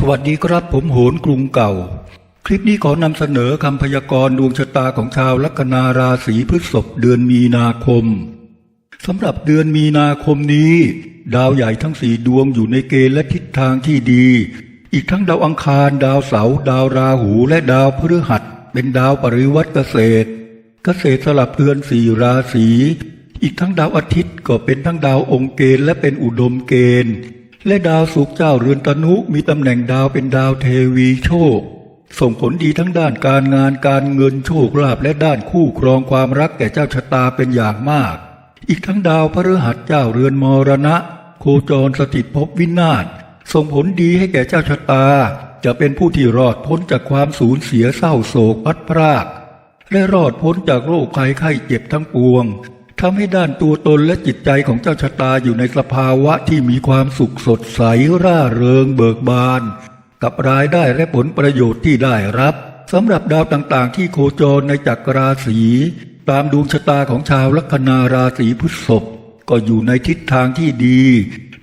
สวัสดีครับผมโหนกรุงเก่า คลิปนี้ขอนำเสนอคำพยากรณ์ดวงชะตาของชาวลัคนาราศีพฤษภเดือนมีนาคมสำหรับเดือนมีนาคมนี้ ดาวใหญ่ทั้งสี่ดวงอยู่ในเกณฑ์และทิศทางที่ดี อีกทั้งดาวอังคารดาวเสาร์ดาวราหูและดาวพฤหัส เป็นดาวปริวัติเกษตร เกษตรสลับเดือนสี่ราศีอีกทั้งดาวอาทิตย์ก็เป็นทั้งดาวองค์เกณฑ์และเป็นอุดมเกณฑ์ และดาวศุกเจ้าเรือนตนุมีตำแหน่งดาวเป็นดาวเทวีโชค ส่งผลดีทั้งด้านการงานการเงินโชคลาภและด้านคู่ครองความรักแก่เจ้าชะตาเป็นอย่างมาก อีกทั้งดาวพฤหัสเจ้าเรือนมรณะ โคจรสถิตภพวินาศส่งผลดีให้แก่เจ้าชะตา จะเป็นผู้ที่รอดพ้นจากความสูญเสียเศร้าโศกพัดพราก และรอดพ้นจากโรคภัยไข้เจ็บทั้งปวง ทำให้ด้านตัวตนและจิตใจของเจ้าชะตาอยู่ในสภาวะที่มีความสุขสดใสร่าเริงเบิกบาน กับรายได้และผลประโยชน์ที่ได้รับสำหรับดาวต่างๆ ที่โคจรในจักรราศี ตามดวงชะตาของชาวลัคนาราศีพฤษภก็อยู่ในทิศทางที่ดี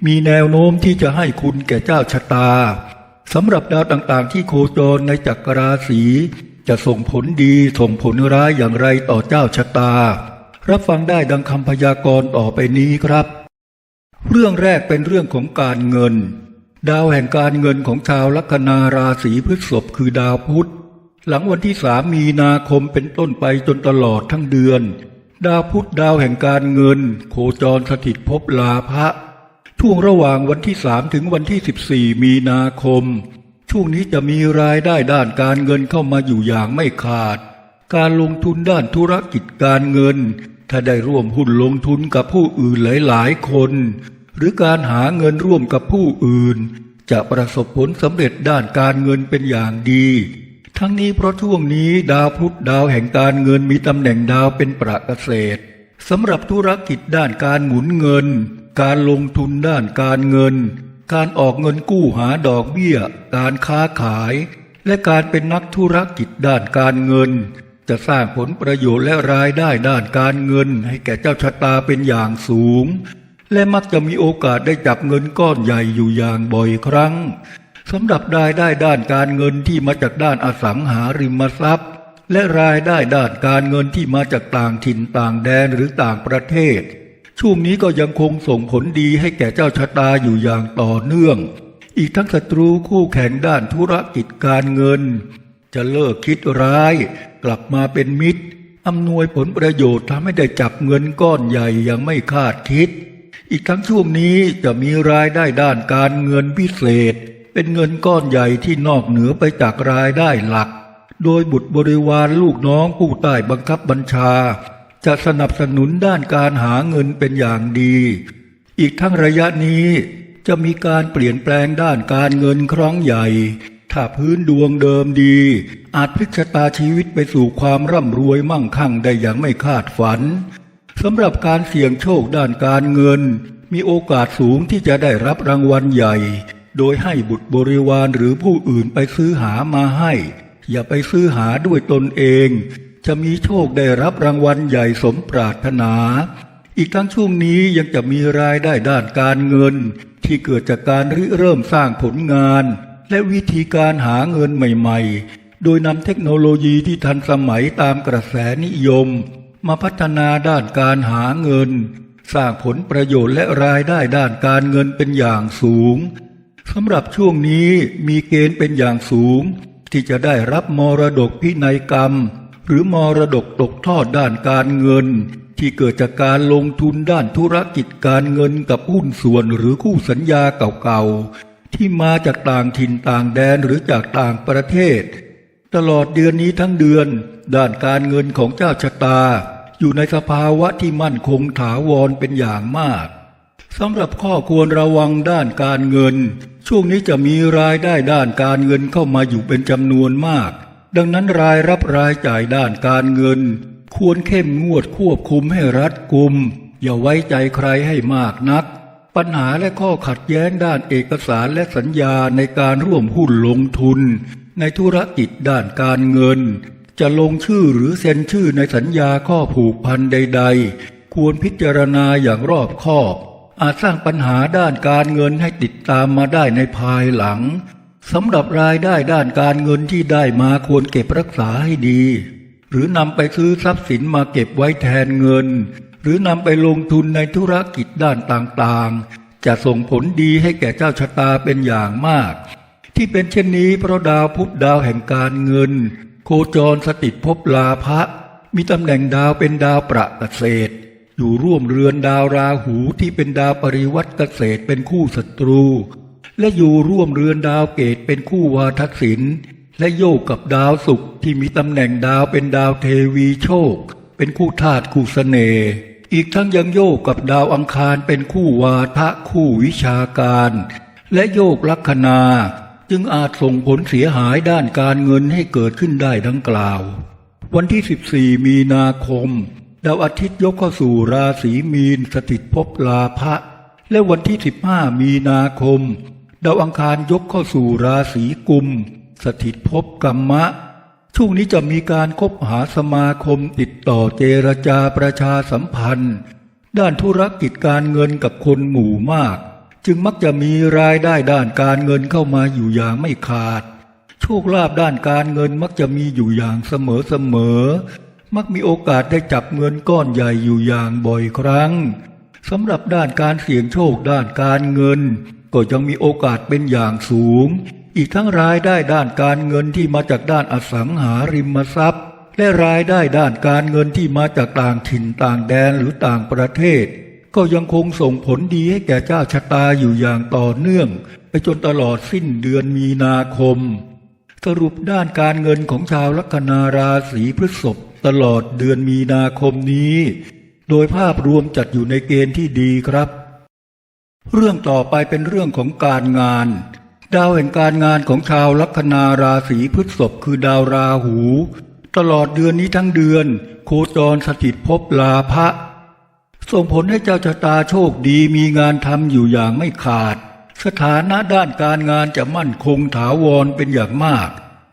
มีแนวโน้มที่จะให้คุณแก่เจ้าชะตาสำหรับดาวต่างๆ ที่โคจรในจักรราศี จะส่งผลดีส่งผลร้ายอย่างไรต่อเจ้าชะตา รับฟังได้ดังคำพยากรณ์ต่อไปนี้ครับ เรื่องแรกเป็นเรื่องของการเงิน ดาวแห่งการเงินของชาวลัคนาราศีพฤษภคือดาวพุธ หลังวันที่สามมีนาคมเป็นต้นไปจนตลอดทั้งเดือน ดาวพุธดาวแห่งการเงิน โคจรสถิตภพลาภะช่วงระหว่างวันที่สามถึงวันที่สิบสี่มีนาคม ช่วงนี้จะมีรายได้ด้านการเงินเข้ามาอยู่อย่างไม่ขาด การลงทุนด้านธุรกิจการเงิน ถ้าได้ร่วมหุ้นลงทุนกับผู้อื่นหลายๆคน หรือการหาเงินร่วมกับผู้อื่น จะประสบผลสำเร็จด้านการเงินเป็นอย่างดี ทั้งนี้เพราะช่วงนี้ดาวพุธดาวแห่งการเงินมีตำแหน่งดาวเป็นประเกษตรสำหรับธุรกิจด้านการหมุนเงิน การลงทุนด้านการเงิน การออกเงินกู้หาดอกเบี้ย การค้าขาย และการเป็นนักธุรกิจด้านการเงิน จะสร้างผลประโยชน์และรายได้ด้านการเงิน ให้แก่เจ้าชะตาเป็นอย่างสูง และมักจะมีโอกาสได้จับเงินก้อนใหญ่อยู่อย่างบ่อยครั้งสำหรับรายได้ด้านการเงินที่มาจากด้านอสังหาริมทรัพย์ และรายได้ด้านการเงินที่มาจากต่างถิ่นต่างแดนหรือต่างประเทศ ช่วงนี้ก็ยังคงส่งผลดีให้แก่เจ้าชะตาอยู่อย่างต่อเนื่อง อีกทั้งศัตรูคู่แข่งด้านธุรกิจการเงิน จะเลิกคิดร้าย กลับมาเป็นมิตรอำนวยผลประโยชน์ทำให้ได้จับเงินก้อนใหญ่อย่างไม่คาดคิด อีกทั้งช่วงนี้จะมีรายได้ด้านการเงินพิเศษ เป็นเงินก้อนใหญ่ที่นอกเหนือไปจากรายได้หลัก โดยบุตรบริวารลูกน้องผู้ใต้บังคับบัญชา จะสนับสนุนด้านการหาเงินเป็นอย่างดี อีกทั้งระยะนี้จะมีการเปลี่ยนแปลงด้านการเงินครั้งใหญ่ ถ้าพื้นดวงเดิมดี อาจพลิกชะตาชีวิตไปสู่ความร่ำรวยมั่งคั่งได้อย่างไม่คาดฝันสำหรับการเสี่ยงโชคด้านการเงิน มีโอกาสสูงที่จะได้รับรางวัลใหญ่ โดยให้บุตรบริวารหรือผู้อื่นไปซื้อหามาให้ อย่าไปซื้อหาด้วยตนเอง จะมีโชคได้รับรางวัลใหญ่สมปรารถนา อีกทั้งช่วงนี้ยังจะมีรายได้ด้านการเงิน ที่เกิดจากการริเริ่มสร้างผลงาน และวิธีการหาเงินใหม่ ๆ โดยนำเทคโนโลยีที่ทันสมัยตามกระแสนิยม มาพัฒนาด้านการหาเงิน สร้างผลประโยชน์และรายได้ด้านการเงินเป็นอย่างสูงสำหรับช่วงนี้มีเกณฑ์เป็นอย่างสูง ที่จะได้รับมรดกพินัยกรรม หรือมรดกตกทอดด้านการเงิน ที่เกิดจากการลงทุนด้านธุรกิจการเงินกับหุ้นส่วนหรือคู่สัญญาเก่าๆ ที่มาจากต่างถิ่นต่างแดนหรือจากต่างประเทศ ตลอดเดือนนี้ทั้งเดือน ด้านการเงินของเจ้าชะตา อยู่ในสภาวะที่มั่นคงถาวรเป็นอย่างมากสำหรับข้อควรระวังด้านการเงิน ช่วงนี้จะมีรายได้ด้านการเงินเข้ามาอยู่เป็นจำนวนมาก ดังนั้นรายรับรายจ่ายด้านการเงิน ควรเข้มงวดควบคุมให้รัดกุม อย่าไว้ใจใครให้มากนัก ปัญหาและข้อขัดแย้งด้านเอกสารและสัญญาในการร่วมหุ้นลงทุน ในธุรกิจด้านการเงิน จะลงชื่อหรือเซ็นชื่อในสัญญาข้อผูกพันใด ๆ ควรพิจารณาอย่างรอบคอบ อาจสร้างปัญหาด้านการเงินให้ติดตามมาได้ในภายหลังสำหรับรายได้ด้านการเงินที่ได้มาควรเก็บรักษาให้ดี หรือนำไปซื้อทรัพย์สินมาเก็บไว้แทนเงิน หรือนำไปลงทุนในธุรกิจด้านต่างๆ จะส่งผลดีให้แก่เจ้าชะตาเป็นอย่างมาก ที่เป็นเช่นนี้เพราะดาวพุธดาวแห่งการเงิน โคจรสถิตภพลาภะมีตำแหน่งดาวเป็นดาวประเกษตร อยู่ร่วมเรือนดาวราหูที่เป็นดาวปริวัติเกษตรเป็นคู่ศัตรู และอยู่ร่วมเรือนดาวเกตเป็นคู่วาทักษิณและโยกกับดาวศุกร์ที่มีตำแหน่งดาวเป็นดาวเทวีโชค เป็นคู่ธาตุคู่เสน่ห์ อีกทั้งยังโยกกับดาวอังคารเป็นคู่วาทะคู่วิชาการ และโยกลัคนา จึงอาจส่งผลเสียหายด้านการเงินให้เกิดขึ้นได้ดังกล่าว วันที่ 14 มีนาคม ดาวอาทิตย์ยกเข้าสู่ราศีมีนสถิตภพลาภะและวันที่ 15 มีนาคม ดาวอังคารยกเข้าสู่ราศีกุม สถิตภพกัมมะ ช่วงนี้จะมีการคบหาสมาคมติดต่อเจรจาประชาสัมพันธ์ ด้านธุรกิจการเงินกับคนหมู่มาก จึงมักจะมีรายได้ด้านการเงินเข้ามาอยู่อย่างไม่ขาด โชคลาภด้านการเงินมักจะมีอยู่อย่างเสมอเสมอ มักมีโอกาสได้จับเงินก้อนใหญ่อยู่อย่างบ่อยครั้งสำหรับด้านการเสี่ยงโชคด้านการเงิน ก็ยังมีโอกาสเป็นอย่างสูง อีกทั้งรายได้ด้านการเงินที่มาจากด้านอสังหาริมทรัพย์ และรายได้ด้านการเงินที่มาจากต่างถิ่นต่างแดนหรือต่างประเทศ ก็ยังคงส่งผลดีให้แก่เจ้าชะตาอยู่อย่างต่อเนื่อง ไปจนตลอดสิ้นเดือนมีนาคม สรุปด้านการเงินของชาวลัคนาราศีพฤษภตลอดเดือนมีนาคมนี้ โดยภาพรวมจัดอยู่ในเกณฑ์ที่ดีครับ เรื่องต่อไปเป็นเรื่องของการงาน ดาวแห่งการงานของชาวลัคนาราศีพฤษภคือดาวราหู ตลอดเดือนนี้ทั้งเดือน โคจรสถิตภพลาภะส่งผลให้เจ้าชะตาโชคดีมีงานทำอยู่อย่างไม่ขาด สถานะด้านการงานจะมั่นคงถาวรเป็นอย่างมาก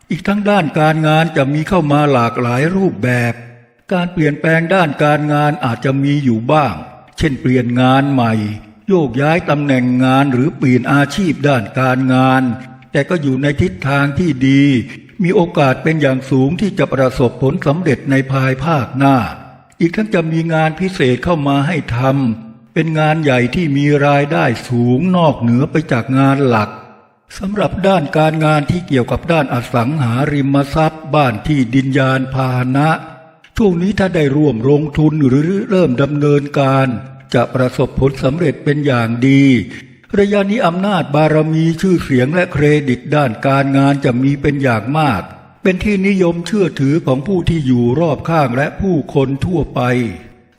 อีกทั้งด้านการงานจะมีเข้ามาหลากหลายรูปแบบ การเปลี่ยนแปลงด้านการงานอาจจะมีอยู่บ้าง เช่นเปลี่ยนงานใหม่ โยกย้ายตำแหน่งงานหรือเปลี่ยนอาชีพด้านการงาน แต่ก็อยู่ในทิศทางที่ดี มีโอกาสเป็นอย่างสูงที่จะประสบผลสำเร็จในภายภาคหน้า อีกทั้งจะมีงานพิเศษเข้ามาให้ทำเป็นงานใหญ่ที่มีรายได้สูงนอกเหนือไปจากงานหลักสำหรับด้านการงานที่เกี่ยวกับด้านอสังหาริมทรัพย์ บ้านที่ดินยานพาหนะ ช่วงนี้ถ้าได้ร่วมลงทุนหรือเริ่มดำเนินการ จะประสบผลสำเร็จเป็นอย่างดี ระยะนี้อำนาจบารมีชื่อเสียงและเครดิตด้านการงานจะมีเป็นอย่างมาก เป็นที่นิยมเชื่อถือของผู้ที่อยู่รอบข้างและผู้คนทั่วไป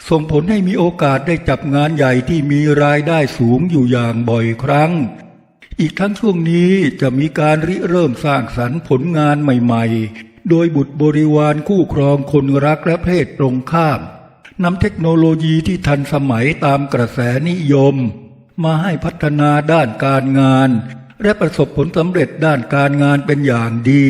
ส่งผลให้มีโอกาสได้จับงานใหญ่ที่มีรายได้สูงอยู่อย่างบ่อยครั้ง อีกทั้งช่วงนี้จะมีการริเริ่มสร้างสรรค์ผลงานใหม่ ๆ โดยบุตรบริวารคู่ครองคนรักและเพศตรงข้าม นำเทคโนโลยีที่ทันสมัยตามกระแสนิยม มาให้พัฒนาด้านการงาน และประสบผลสำเร็จด้านการงานเป็นอย่างดี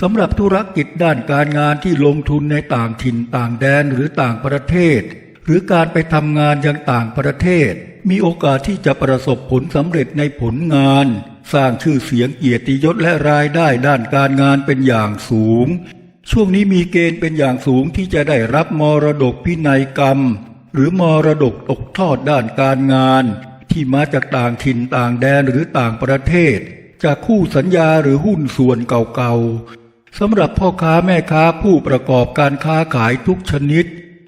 สำหรับธุรกิจด้านการงานที่ลงทุนในต่างถิ่นต่างแดนหรือต่างประเทศ หรือการไปทำงานยังต่างประเทศ มีโอกาสที่จะประสบผลสำเร็จในผลงาน สร้างชื่อเสียงเกียรติยศและรายได้ด้านการงานเป็นอย่างสูง ช่วงนี้มีเกณฑ์เป็นอย่างสูงที่จะได้รับมรดกพินัยกรรม หรือมรดกตกทอดด้านการงาน ที่มาจากต่างถิ่นต่างแดนหรือต่างประเทศ จากคู่สัญญาหรือหุ้นส่วนเก่าๆสำหรับพ่อค้าแม่ค้าผู้ประกอบการค้าขายทุกชนิด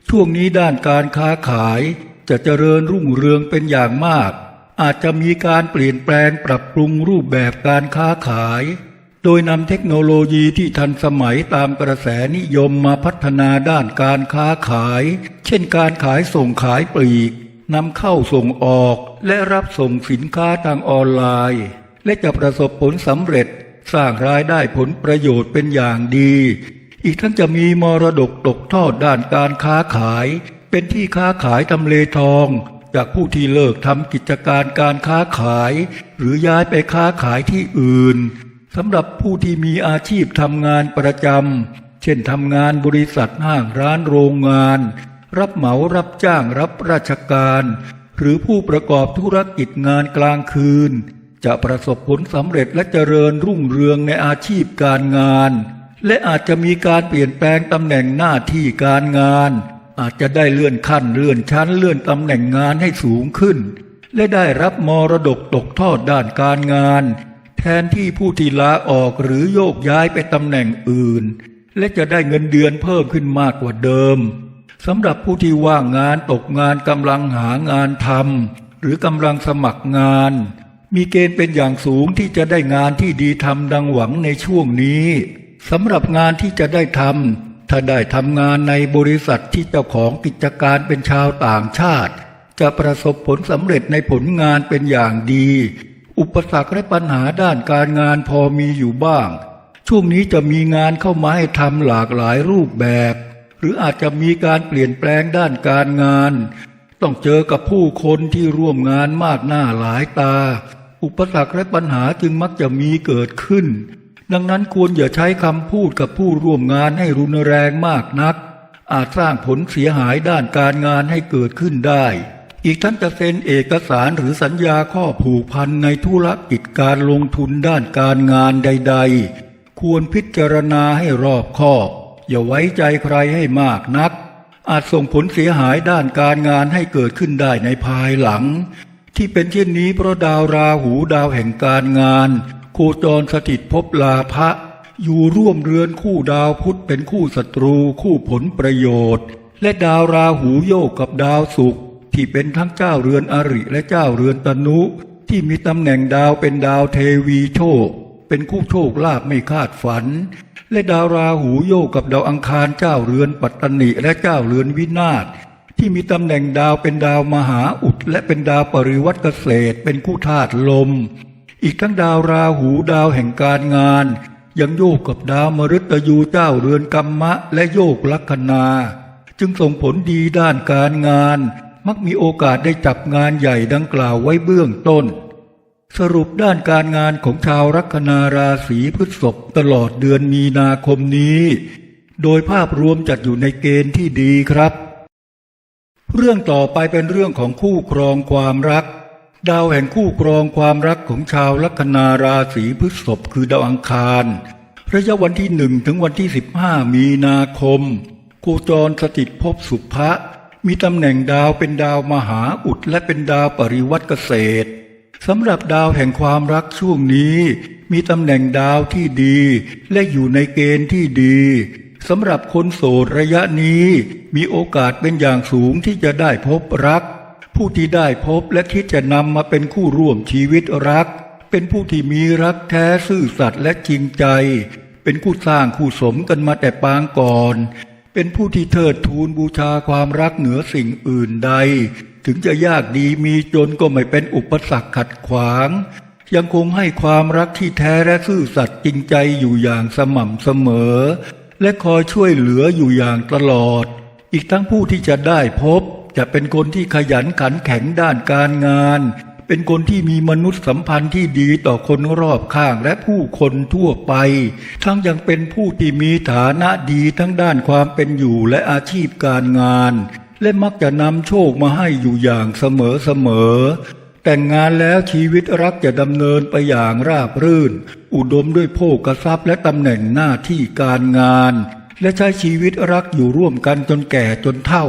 ช่วงนี้ด้านการค้าขายจะเจริญรุ่งเรืองเป็นอย่างมาก อาจจะมีการเปลี่ยนแปลงปรับปรุงรูปแบบการค้าขาย โดยนำเทคโนโลยีที่ทันสมัยตามกระแสนิยมมาพัฒนาด้านการค้าขาย เช่นการขายส่งขายปลีกนำเข้าส่งออกและรับส่งสินค้าทางออนไลน์ และจะประสบผลสำเร็จสร้างรายได้ผลประโยชน์เป็นอย่างดี อีกทั้งจะมีมรดกตกทอดด้านการค้าขาย เป็นที่ค้าขายทำเลทอง จากผู้ที่เลิกทำกิจการการค้าขาย หรือย้ายไปค้าขายที่อื่น สำหรับผู้ที่มีอาชีพทำงานประจำเช่นทำงานบริษัทห้างร้านโรงงาน รับเหมารับจ้างรับราชการ หรือผู้ประกอบธุรกิจงานกลางคืน จะประสบผลสำเร็จและเจริญรุ่งเรืองในอาชีพการงาน และอาจจะมีการเปลี่ยนแปลงตำแหน่งหน้าที่การงาน อาจจะได้เลื่อนขั้นเลื่อนชั้นเลื่อนตำแหน่งงานให้สูงขึ้น และได้รับมรดกตกทอดด้านการงาน ทนที่ผู้ที่ลาออกหรือโยกย้ายไปตำแหน่งอื่น และจะได้เงินเดือนเพิ่มขึ้นมากกว่าเดิมสำหรับผู้ที่ว่างงานตกงานกำลังหางานทำหรือกำลังสมัครงาน มีเกณฑ์เป็นอย่างสูงที่จะได้งานที่ดีทำดังหวังในช่วงนี้สำหรับงานที่จะได้ทำถ้าได้ทำงานในบริษัทที่เจ้าของกิจการเป็นชาวต่างชาติ จะประสบผลสำเร็จในผลงานเป็นอย่างดี อุปสรรคและปัญหาด้านการงานพอมีอยู่บ้าง ช่วงนี้จะมีงานเข้ามาให้ทำหลากหลายรูปแบบ หรืออาจจะมีการเปลี่ยนแปลงด้านการงาน ต้องเจอกับผู้คนที่ร่วมงานมากหน้าหลายตา อุปสรรคและปัญหาจึงมักจะมีเกิดขึ้น ดังนั้นควรอย่าใช้คำพูดกับผู้ร่วมงานให้รุนแรงมากนัก อาจสร้างผลเสียหายด้านการงานให้เกิดขึ้นได้ อีกทั้งจะเซ็นเอกสารหรือสัญญาข้อผูกพันในธุรกิจการลงทุนด้านการงานใด ๆ ควรพิจารณาให้รอบคอบ อย่าไว้ใจใครให้มากนัก อาจส่งผลเสียหายด้านการงานให้เกิดขึ้นได้ในภายหลัง ที่เป็นเช่นนี้เพราะดาวราหูดาวแห่งการงาน โคจรสถิตภพลาภะอยู่ร่วมเรือนคู่ดาวพุธเป็นคู่ศัตรูคู่ผลประโยชน์ และดาวราหูโยกกับดาวศุกร์ ที่เป็นทั้งเจ้าเรือนอริและเจ้าเรือนตนุ ที่มีตำแหน่งดาวเป็นดาวเทวีโชค เป็นคู่โชคลาภไม่คาดฝัน และดาวราหูโยกกับดาวอังคารเจ้าเรือนปัตตนิและเจ้าเรือนวินาศที่มีตำแหน่งดาวเป็นดาวมหาอุดและเป็นดาวปริวัติเกษตร เป็นคู่ธาตุลม อีกทั้งดาวราหูดาวแห่งการงาน ยังโยกกับดาวมฤตยูเจ้าเรือนกัมมะ และโยกลัคนา จึงส่งผลดีด้านการงาน มักมีโอกาสได้จับงานใหญ่ดังกล่าวไว้เบื้องต้น สรุปด้านการงานของชาวลัคนาราศีพฤษภตลอดเดือนมีนาคมนี้ โดยภาพรวมจัดอยู่ในเกณฑ์ที่ดีครับ เรื่องต่อไปเป็นเรื่องของคู่ครองความรัก ดาวแห่งคู่ครองความรักของชาวลัคนาราศีพฤษภคือดาวอังคาร ระยะวันที่หนึ่งถึงวันที่สิบห้ามีนาคมโคจรสถิตภพสุภะ มีตำแหน่งดาวเป็นดาวมหาอุดและเป็นดาวปริวัติเกษตรสำหรับดาวแห่งความรักช่วงนี้ มีตำแหน่งดาวที่ดี และอยู่ในเกณฑ์ที่ดีสำหรับคนโสดระยะนี้ มีโอกาสเป็นอย่างสูงที่จะได้พบรัก ผู้ที่ได้พบและคิดจะนำมาเป็นคู่ร่วมชีวิตรัก เป็นผู้ที่มีรักแท้ซื่อสัตย์และจริงใจ เป็นคู่สร้างคู่สมกันมาแต่ปางก่อน เป็นผู้ที่เทิดทูนบูชาความรักเหนือสิ่งอื่นใด ถึงจะยากดีมีจนก็ไม่เป็นอุปสรรคขัดขวาง ยังคงให้ความรักที่แท้และซื่อสัตย์จริงใจอยู่อย่างสม่ำเสมอ และคอยช่วยเหลืออยู่อย่างตลอด อีกทั้งผู้ที่จะได้พบจะเป็นคนที่ขยันขันแข็งด้านการงาน เป็นคนที่มีมนุษยสัมพันธ์ที่ดีต่อคนรอบข้างและผู้คนทั่วไป ทั้งยังเป็นผู้ที่มีฐานะดีทั้งด้านความเป็นอยู่และอาชีพการงาน และมักจะนำโชคมาให้อยู่อย่างเสมอเสมอแต่งงานแล้วชีวิตรักจะดำเนินไปอย่างราบรื่น อุดมด้วยโภกทรัพย์และตำแหน่งหน้าที่การงาน และใช้ชีวิตรักอยู่ร่วมกันจนแก่จนเฒ่า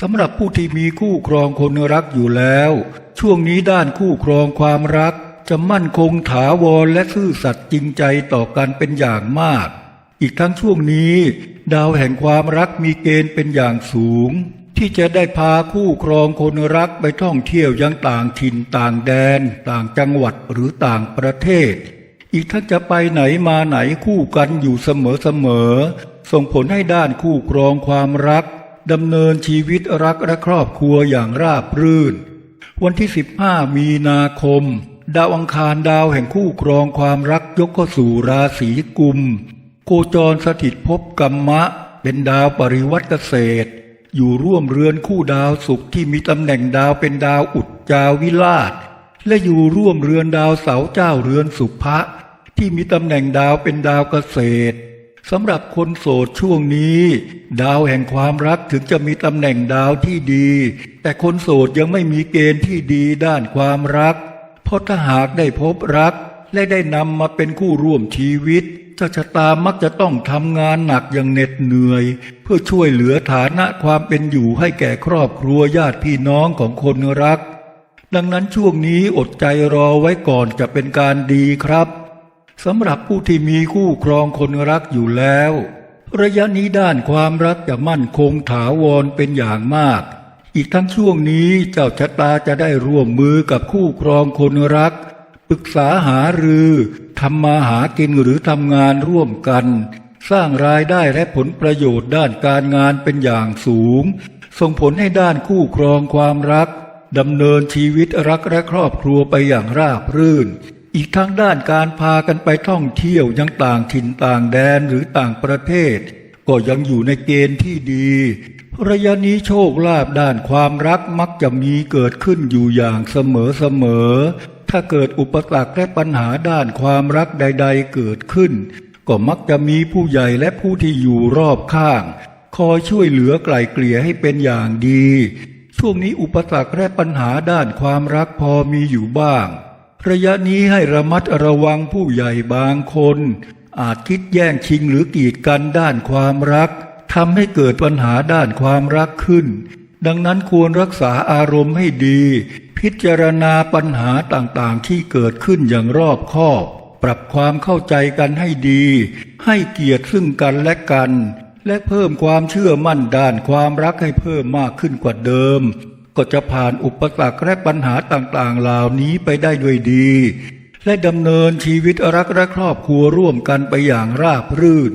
สำหรับผู้ที่มีคู่ครองคนรักอยู่แล้ว ช่วงนี้ด้านคู่ครองความรัก จะมั่นคงถาวรและซื่อสัตย์จริงใจต่อกันเป็นอย่างมาก อีกทั้งช่วงนี้ ดาวแห่งความรักมีเกณฑ์เป็นอย่างสูง ที่จะได้พาคู่ครองคนรักไปท่องเที่ยวยังต่างถิ่นต่างแดน ต่างจังหวัดหรือต่างประเทศ อีกทั้งจะไปไหนมาไหนคู่กันอยู่เสมอๆส่งผลให้ด้านคู่ครองความรักดำเนินชีวิตรักและครอบครัวอย่างราบรื่น วันที่ 15 มีนาคม ดาวอังคารดาวแห่งคู่ครองความรักยกเข้าสู่ราศีกุม โคจรสถิตภพกัมมะ เป็นดาวปริวัติเกษตร อยู่ร่วมเรือนคู่ดาวศุกร์ที่มีตำแหน่งดาวเป็นดาวอุจจาวิลาศและอยู่ร่วมเรือนดาวเสาเจ้าเรือนสุภะที่มีตำแหน่งดาวเป็นดาวเกษตร สำหรับคนโสดช่วงนี้ ดาวแห่งความรักถึงจะมีตำแหน่งดาวที่ดี แต่คนโสดยังไม่มีเกณฑ์ที่ดีด้านความรัก เพราะถ้าหากได้พบรัก และได้นำมาเป็นคู่ร่วมชีวิตจ้าชะตามักจะต้องทำงานหนักอย่างเหน็ดเหนื่อย เพื่อช่วยเหลือฐานะความเป็นอยู่ให้แก่ครอบครัวญาติพี่น้องของคนรัก ดังนั้นช่วงนี้อดใจรอไว้ก่อนจะเป็นการดีครับ สำหรับผู้ที่มีคู่ครองคนรักอยู่แล้ว ระยะนี้ด้านความรักจะมั่นคงถาวรเป็นอย่างมาก อีกทั้งช่วงนี้เจ้าชะตาจะได้ร่วมมือกับคู่ครองคนรักปรึกษาหารือทำมาหากินหรือทำงานร่วมกัน สร้างรายได้และผลประโยชน์ด้านการงานเป็นอย่างสูง ส่งผลให้ด้านคู่ครองความรักดำเนินชีวิตรักและครอบครัวไปอย่างราบรื่น อีกทั้งด้านการพากันไปท่องเที่ยวยังต่างถิ่นต่างแดนหรือต่างประเทศ ก็ยังอยู่ในเกณฑ์ที่ดีระยะนี้โชคลาภด้านความรักมักจะมีเกิดขึ้นอยู่อย่างเสมอเสมอ ถ้าเกิดอุปสรรคและปัญหาด้านความรักใด ๆ เกิดขึ้น ก็มักจะมีผู้ใหญ่และผู้ที่อยู่รอบข้าง คอยช่วยเหลือไกล่เกลี่ยให้เป็นอย่างดี ช่วงนี้อุปสรรคและปัญหาด้านความรักพอมีอยู่บ้าง ระยะนี้ให้ระมัดระวังผู้ใหญ่บางคน อาจคิดแย่งชิงหรือกีดกันด้านความรักทำให้เกิดปัญหาด้านความรักขึ้น ดังนั้นควรรักษาอารมณ์ให้ดี พิจารณาปัญหาต่างๆที่เกิดขึ้นอย่างรอบคอบ ปรับความเข้าใจกันให้ดี ให้เกียรติซึ่งกันและกัน และเพิ่มความเชื่อมั่นด้านความรักให้เพิ่มมากขึ้นกว่าเดิม ก็จะผ่านอุปสรรคและปัญหาต่างๆ เหล่านี้ไปได้ด้วยดี และดำเนินชีวิตรักและครอบครัวร่วมกันไปอย่างราบรื่น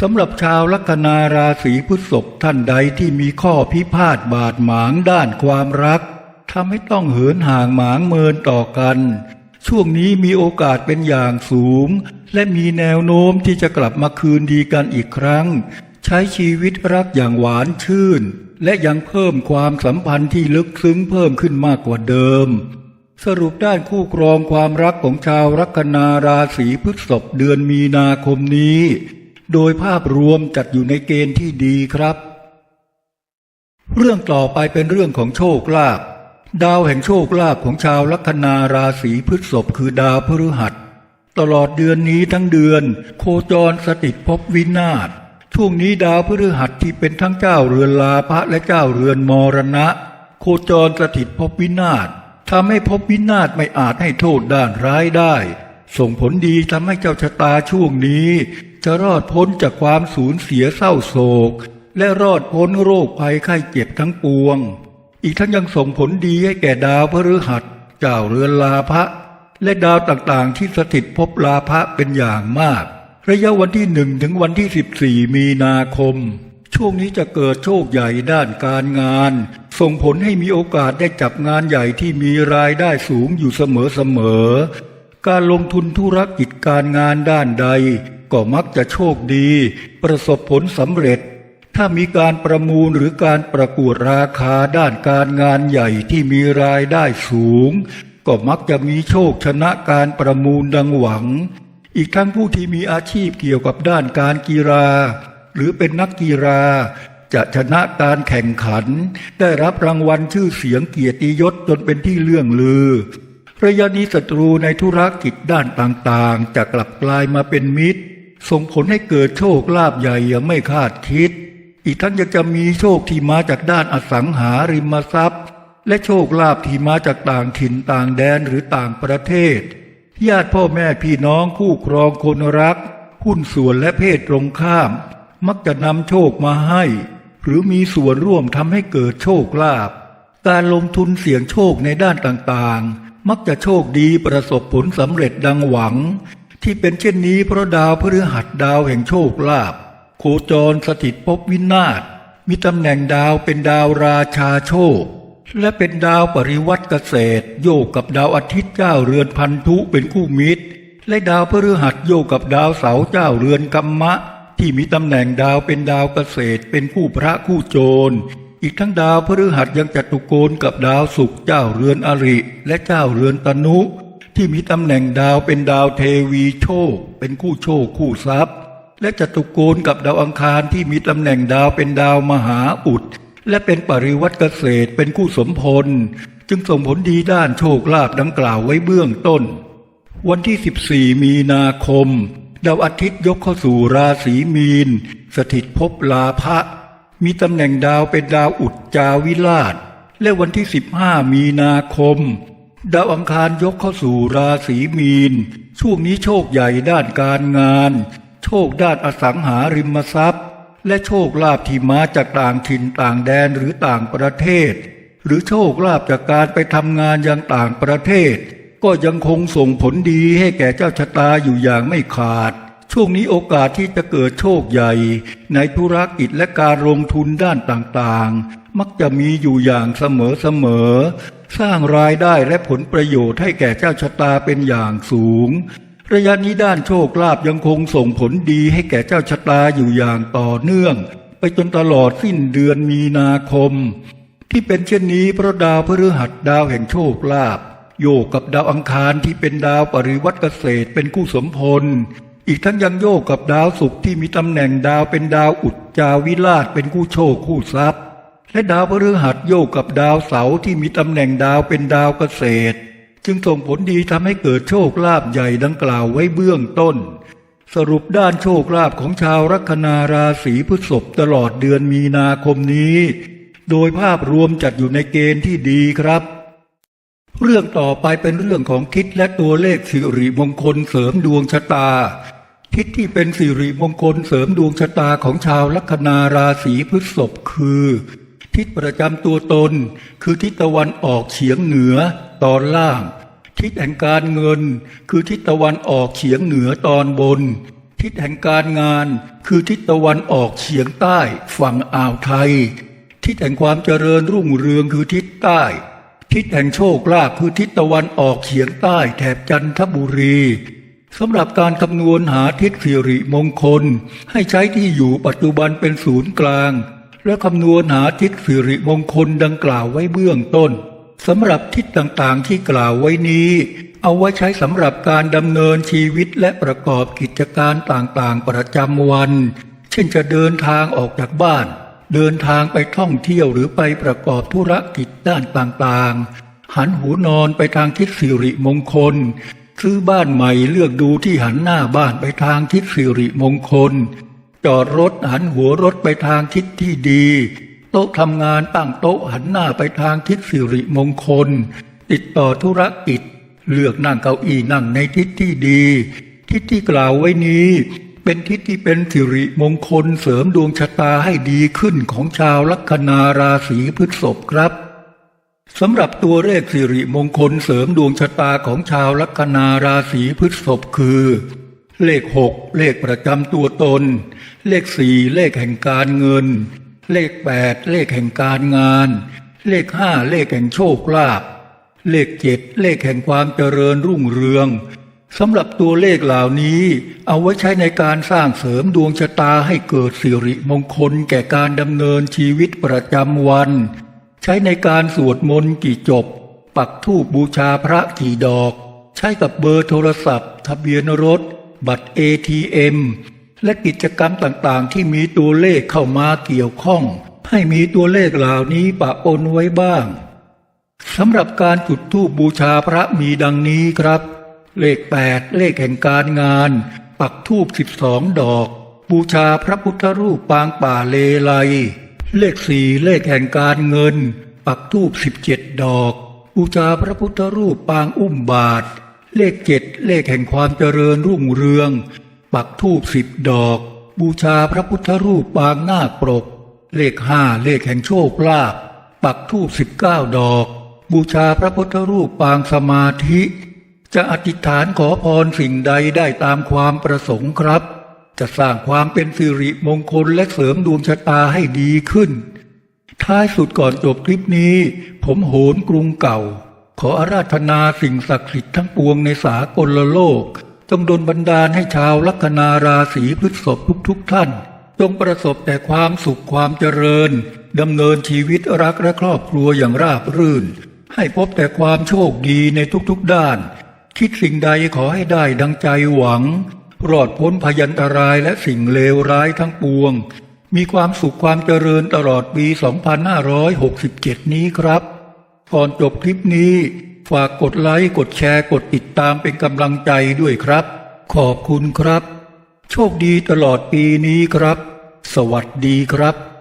สำหรับชาวลัคนาราศีพฤษภท่านใดที่มีข้อพิพาทบาดหมางด้านความรักทำให้ต้องเหินห่างหมางเมินต่อกัน ช่วงนี้มีโอกาสเป็นอย่างสูง และมีแนวโน้มที่จะกลับมาคืนดีกันอีกครั้ง ใช้ชีวิตรักอย่างหวานชื่น และยังเพิ่มความสัมพันธ์ที่ลึกซึ้งเพิ่มขึ้นมากกว่าเดิม สรุปด้านคู่ครองความรักของชาวลัคนาราศีพฤษภเดือนมีนาคมนี้ โดยภาพรวมจัดอยู่ในเกณฑ์ที่ดีครับ เรื่องต่อไปเป็นเรื่องของโชคลาภดาวแห่งโชคลาภของชาวลัคนาราศีพฤษภคือดาวพฤหัส ตลอดเดือนนี้ทั้งเดือน โคจรสถิตภพวินาศ ช่วงนี้ดาวพฤหัสที่เป็นทั้งเจ้าเรือนลาภะและเจ้าเรือนมรณะ โคจรสถิตภพวินาศทำให้ภพวินาศไม่อาจให้โทษด้านร้ายได้ ส่งผลดีทำให้เจ้าชะตาช่วงนี้ จะรอดพ้นจากความสูญเสียเศร้าโศก และรอดพ้นโรคภัยไข้เจ็บทั้งปวง อีกทั้งยังส่งผลดีให้แก่ดาวพฤหัสเจ้าเรือนลาภะและดาวต่างๆที่สถิตภพลาภะเป็นอย่างมาก ระยะวันที่หนึ่งถึงวันที่สิบสี่มีนาคม ช่วงนี้จะเกิดโชคใหญ่ด้านการงาน ส่งผลให้มีโอกาสได้จับงานใหญ่ที่มีรายได้สูงอยู่เสมอๆการลงทุนธุรกิจการงานด้านใด ก็มักจะโชคดี ประสบผลสำเร็จ ถ้ามีการประมูลหรือการประกวดราคาด้านการงานใหญ่ที่มีรายได้สูง ก็มักจะมีโชคชนะการประมูลดังหวัง อีกทั้งผู้ที่มีอาชีพเกี่ยวกับด้านการกีฬา หรือเป็นนักกีฬา จะชนะการแข่งขัน ได้รับรางวัลชื่อเสียงเกียรติยศจนเป็นที่เลื่องลือระยะนี้ศัตรูในธุรกิจด้านต่างๆ จะกลับกลายมาเป็นมิตร ส่งผลให้เกิดโชคลาภใหญ่ย่างไม่คาดคิด อีกทั้งยังจะมีโชคที่มาจากด้านอสังหาริมทรัพย์ และโชคลาภที่มาจากต่างถิ่นต่างแดนหรือต่างประเทศ ญาติพ่อแม่พี่น้องคู่ครองคนรัก หุ้นส่วนและเพศตรงข้าม มักจะนำโชคมาให้ หรือมีส่วนร่วมทำให้เกิดโชคลาภการลงทุนเสี่ยงโชคในด้านต่างๆ มักจะโชคดีประสบผลสำเร็จดังหวัง ที่เป็นเช่นนี้เพราะดาวพฤหัสดาวแห่งโชคลาภโคจรสถิตภพวินาศมีตำแหน่งดาวเป็นดาวราชาโชค และเป็นดาวปริวัติเกษตร โยกกับดาวอาทิตย์เจ้าเรือนพันธุเป็นคู่มิตร และดาวพฤหัสโยกกับดาวเสาเจ้าเรือนกัมมะ ที่มีตำแหน่งดาวเป็นดาวเกษตร เป็นคู่พระคู่โจร อีกทั้งดาวพฤหัสยังจัตุโกณกับดาวศุกร์เจ้าเรือนอริ และเจ้าเรือนตนุ ที่มีตำแหน่งดาวเป็นดาวเทวีโชค เป็นคู่โชคคู่ทรัพย์ และจัตุโกณกับดาวอังคารที่มีตำแหน่งดาวเป็นดาวมหาอุด และเป็นปริวัติเกษตรเป็นคู่สมพล จึงส่งผลดีด้านโชคลาภดังกล่าวไว้เบื้องต้น วันที่ 14 มีนาคม ดาวอาทิตย์ยกเข้าสู่ราศีมีน สถิตภพลาภะมีตำแหน่งดาวเป็นดาวอุจจาวิราช และวันที่ 15 มีนาคม ดาวอังคารยกเข้าสู่ราศีมีน ช่วงนี้โชคใหญ่ด้านการงาน โชคด้านอสังหาริมทรัพย์ และโชคลาภที่มาจากต่างถิ่นต่างแดนหรือต่างประเทศ หรือโชคลาภจากการไปทำงานยังต่างประเทศ ก็ยังคงส่งผลดีให้แก่เจ้าชะตาอยู่อย่างไม่ขาด ช่วงนี้โอกาสที่จะเกิดโชคใหญ่ ในธุรกิจและการลงทุนด้านต่างๆ มักจะมีอยู่อย่างเสมอๆสร้างรายได้และผลประโยชน์ให้แก่เจ้าชะตาเป็นอย่างสูง ระยะนี้ด้านโชคลาภยังคงส่งผลดีให้แก่เจ้าชะตาอยู่อย่างต่อเนื่อง ไปจนตลอดสิ้นเดือนมีนาคม ที่เป็นเช่นนี้เพราะดาวพฤหัสดาวแห่งโชคลาภโยกกับดาวอังคารที่เป็นดาวปริวัติเกษตรเป็นคู่สมพล อีกทั้งยังโยกกับดาวศุกร์ที่มีตำแหน่งดาวเป็นดาวอุจจาวิราชเป็นคู่โชคคู่ทรัพย์ และดาวพฤหัสโยกกับดาวเสาร์ที่มีตำแหน่งดาวเป็นดาวเกษตร จึงส่งผลดีทำให้เกิดโชคลาภใหญ่ดังกล่าวไว้เบื้องต้น สรุปด้านโชคลาภของชาวลัคนาราศีพฤษภตลอดเดือนมีนาคมนี้ โดยภาพรวมจัดอยู่ในเกณฑ์ที่ดีครับ เรื่องต่อไปเป็นเรื่องของทิศและตัวเลขสิริมงคลเสริมดวงชะตา ทิศที่เป็นสิริมงคลเสริมดวงชะตาของชาวลัคนาราศีพฤษภคือ ทิศประจำตัวตน คือทิศตะวันออกเฉียงเหนือ ตอนล่าง ทิศแห่งการเงิน คือทิศตะวันออกเฉียงเหนือตอนบน ทิศแห่งการงาน คือทิศตะวันออกเฉียงใต้ฝั่งอ่าวไทย ทิศแห่งความเจริญรุ่งเรืองคือทิศใต้ ทิศแห่งโชคลาภคือทิศตะวันออกเฉียงใต้แถบจันทบุรีสำหรับการคำนวณหาทิศสิริมงคล ให้ใช้ที่อยู่ปัจจุบันเป็นศูนย์กลาง และคำนวณหาทิศสิริมงคลดังกล่าวไว้เบื้องต้น สำหรับทิศต่างๆที่กล่าวไว้นี้ เอาไว้ใช้สำหรับการดำเนินชีวิตและประกอบกิจการต่างๆ ประจำวัน เช่นจะเดินทางออกจากบ้าน เดินทางไปท่องเที่ยวหรือไปประกอบธุรกิจด้านต่างๆ หันหูนอนไปทางทิศสิริมงคล ซื้อบ้านใหม่เลือกดูที่หันหน้าบ้านไปทางทิศสิริมงคล จอดรถหันหัวรถไปทางทิศที่ดี โต๊ะทำงานตั้งโต๊ะหันหน้าไปทางทิศสิริมงคล ติดต่อธุรกิจ เลือกนั่งเก้าอี้นั่งในทิศที่ดี ทิศที่กล่าวไว้นี้ เป็นทิศที่เป็นสิริมงคลเสริมดวงชะตาให้ดีขึ้นของชาวลัคนาราศีพฤษภครับสำหรับตัวเลขสิริมงคลเสริมดวงชะตาของชาวลัคนาราศีพฤษภคือ เลขหกเลขประจำตัวตน เลขสี่เลขแห่งการเงิน เลขแปดเลขแห่งการงาน เลขห้าเลขแห่งโชคลาภเลขเจ็ดเลขแห่งความเจริญรุ่งเรืองสำหรับตัวเลขเหล่านี้ เอาไว้ใช้ในการสร้างเสริมดวงชะตาให้เกิดสิริมงคลแก่การดำเนินชีวิตประจำวัน ใช้ในการสวดมนต์กี่จบ ปักธูปบูชาพระกี่ดอก ใช้กับเบอร์โทรศัพท์ ทะเบียนรถ บัตร ATM และกิจกรรมต่างๆ ที่มีตัวเลขเข้ามาเกี่ยวข้อง ให้มีตัวเลขเหล่านี้ปะปนไว้บ้างสำหรับการจุดธูปบูชาพระมีดังนี้ครับ เลขแปดเลขแห่งการงาน ปักธูปสิบสองดอก บูชาพระพุทธรูปปางป่าเลไล เลขสี่เลขแห่งการเงิน ปักธูปสิบเจ็ดดอก บูชาพระพุทธรูปปางอุ้มบาท เลขเจ็ดเลขแห่งความเจริญรุ่งเรือง ปักธูปสิบดอก บูชาพระพุทธรูปปางหน้าคปรก เลขห้าเลขแห่งโชคลาภปักธูปสิบเก้าดอก บูชาพระพุทธรูปปางสมาธิ จะอธิษฐานขอพรสิ่งใดได้ตามความประสงค์ครับ จะสร้างความเป็นสิริมงคลและเสริมดวงชะตาให้ดีขึ้น ท้ายสุดก่อนจบคลิปนี้ ผมโหนกรุงเก่า ขออาราธนาสิ่งศักดิ์สิทธิ์ทั้งปวงในสากลโลก จงดลบันดาลให้ชาวลัคนาราศีพฤษภทุกๆทท่าน จงประสบแต่ความสุขความเจริญดำเนินชีวิตรักและครอบครัวอย่างราบรื่น ให้พบแต่ความโชคดีในทุกๆด้าน คิดสิ่งใดขอให้ได้ดังใจหวัง รอดพ้นพยันตรายและสิ่งเลวร้ายทั้งปวง มีความสุขความเจริญตลอดปี 2567 นี้ครับ ก่อนจบคลิปนี้ ฝากกดไลค์ กดแชร์ กดติดตามเป็นกำลังใจด้วยครับ ขอบคุณครับ โชคดีตลอดปีนี้ครับ สวัสดีครับ